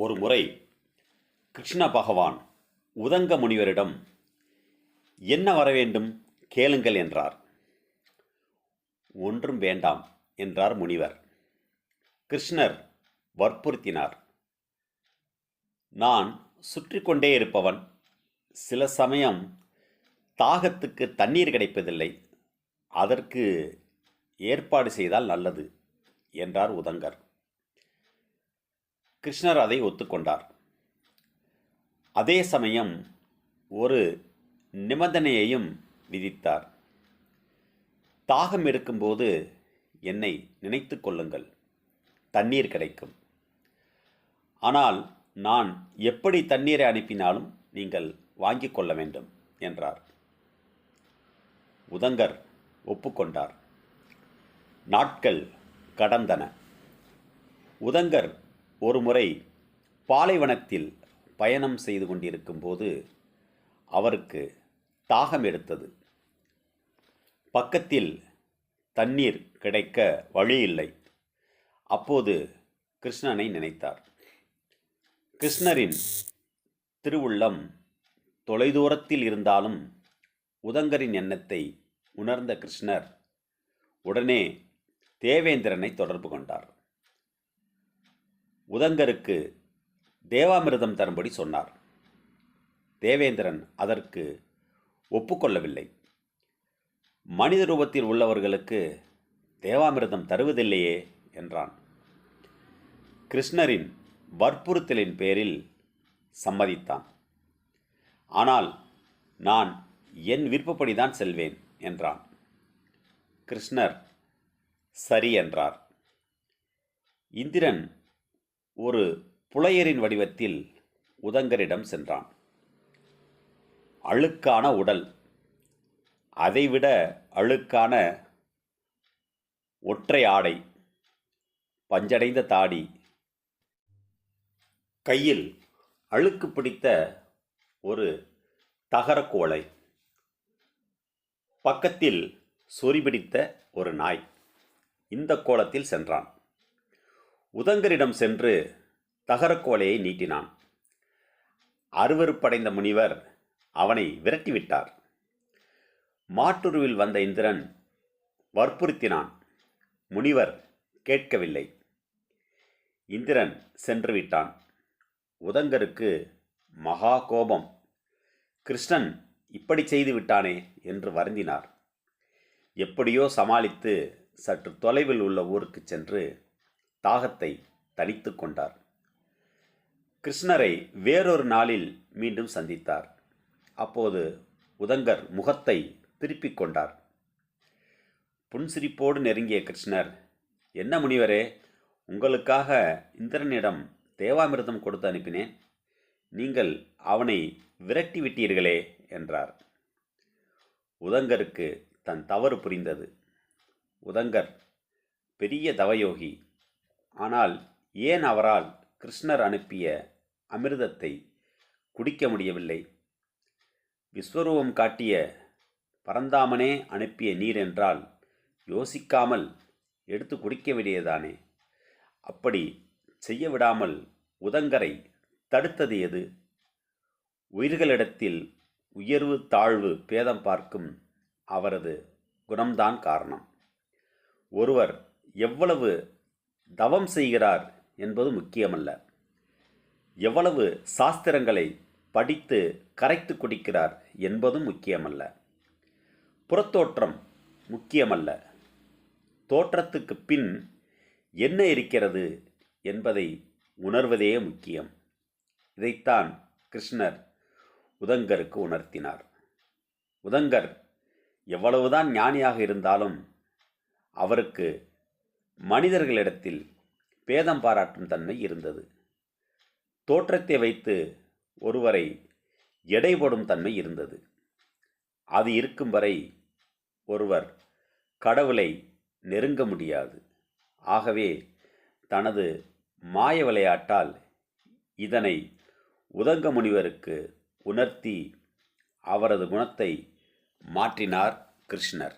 ஒரு முறை கிருஷ்ண பகவான் உதங்க முனிவரிடம் என்ன வர வேண்டும்? கேளுங்கள் என்றார். ஒன்றும் வேண்டாம் என்றார் முனிவர். கிருஷ்ணர் வற்புறுத்தினார். நான் சுற்றி கொண்டே இருப்பவன். சில சமயம் தாகத்துக்கு தண்ணீர் கிடைப்பதில்லை. அதற்கு ஏற்பாடு செய்தால் நல்லது என்றார் உதங்கர். கிருஷ்ணர் அதை ஒத்துக்கொண்டார். அதே சமயம் ஒரு நிபந்தனையையும் விதித்தார். தாகம் எடுக்கும்போது என்னை நினைத்து கொள்ளுங்கள். தண்ணீர் கிடைக்கும். ஆனால் நான் எப்படி தண்ணீரை அனுப்பினாலும் நீங்கள் வாங்கிக் கொள்ள வேண்டும் என்றார். உதங்கர் ஒப்புக்கொண்டார். நாட்கள் கடந்தன. உதங்கர் ஒருமுறை பாலைவனத்தில் பயணம் செய்து கொண்டிருக்கும்போது அவருக்கு தாகம் எடுத்தது. பக்கத்தில் தண்ணீர் கிடைக்க வழியில்லை அப்போது கிருஷ்ணனை நினைத்தார். கிருஷ்ணரின் திருவுள்ளம் தொலைதூரத்தில் இருந்தாலும் உதங்கரின் எண்ணத்தை உணர்ந்த கிருஷ்ணர் உடனே தேவேந்திரனை தொடர்பு கொண்டார். உதங்கருக்கு தேவாமிர்தம் தரும்படி சொன்னார். தேவேந்திரன் அதற்கு ஒப்புக்கொள்ளவில்லை. மனித ரூபத்தில் உள்ளவர்களுக்கு தேவாமிர்தம் தருவதில்லையே என்றான். கிருஷ்ணரின் வற்புறுத்தலின் பேரில் சம்மதித்தான். ஆனால் நான் என் விருப்பப்படிதான் செல்வேன் என்றான். கிருஷ்ணர் சரி என்றார். இந்திரன் ஒரு புலையரின் வடிவத்தில் உதங்கரிடம் சென்றான். அழுக்கான உடல். அதைவிட அழுக்கான ஒற்றை ஆடை. பஞ்சடைந்த தாடி. கையில் அழுக்கு பிடித்த ஒரு தகரக்கோளை பக்கத்தில் சொறி பிடித்த ஒரு நாய். இந்த கோலத்தில் சென்றான். உதங்கரிடம் சென்று தகரக்கோலையை நீட்டினான். அருவருப்படைந்த முனிவர் அவனை விரட்டிவிட்டார். மாட்டுருவில் வந்த இந்திரன் வற்புறுத்தினான். முனிவர் கேட்கவில்லை. இந்திரன் சென்று விட்டான். உதங்கருக்கு மகா கோபம். கிருஷ்ணன் இப்படி செய்து விட்டானே என்று வருந்தினார். எப்படியோ சமாளித்து சற்று தொலைவில் உள்ள ஊருக்கு சென்று தாகத்தை தணித்து கொண்டார். கிருஷ்ணரை வேறொரு நாளில் மீண்டும் சந்தித்தார். அப்போது உதங்கர் முகத்தை திருப்பிக் கொண்டார். புன்சிரிப்போடு நெருங்கிய கிருஷ்ணர் என்ன முனிவரே உங்களுக்காக இந்திரனிடம் தேவாமிர்தம் கொடுத்து அனுப்பினேன். நீங்கள் அவனை விரட்டி விட்டீர்களே என்றார். உதங்கருக்கு தன் தவறு புரிந்தது. உதங்கர் பெரிய தவயோகி ஆனால் ஏன் அவரால் கிருஷ்ணர் அனுப்பிய அமிர்தத்தை குடிக்க முடியவில்லை? விஸ்வரூபம் காட்டிய பரந்தாமனே அனுப்பிய நீர் என்றால் யோசிக்காமல் எடுத்து குடிக்க வேண்டியதானே அப்படி செய்ய விடாமல் உதங்கரை தடுத்தது எது? உயிர்களிடத்தில் உயர்வு தாழ்வு பேதம் பார்க்கும் அவரது குணம்தான் காரணம். ஒருவர் எவ்வளவு தவம் செய்கிறார் என்பது முக்கியமல்ல. எவ்வளவு சாஸ்திரங்களை படித்து கரைத்து குடிக்கிறார் என்பதும் முக்கியமல்ல. புறத்தோற்றம் முக்கியமல்ல. தோற்றத்துக்கு பின் என்ன இருக்கிறது என்பதை உணர்வதே முக்கியம். இதைத்தான் கிருஷ்ணர் உதங்கருக்கு உணர்த்தினார். உதங்கர் எவ்வளவுதான் ஞானியாக இருந்தாலும் அவருக்கு மனிதர்களிடத்தில் பேதம் பாராட்டும் தன்மை இருந்தது. தோற்றத்தை வைத்து ஒருவரை எடைபடும் தன்மை இருந்தது. அது இருக்கும் வரை ஒருவர் கடவுளை நெருங்க முடியாது. ஆகவே தனது மாய விளையாட்டால் இதனை உதங்க முனிவருக்கு உணர்த்தி அவரது குணத்தை மாற்றினார் கிருஷ்ணர்.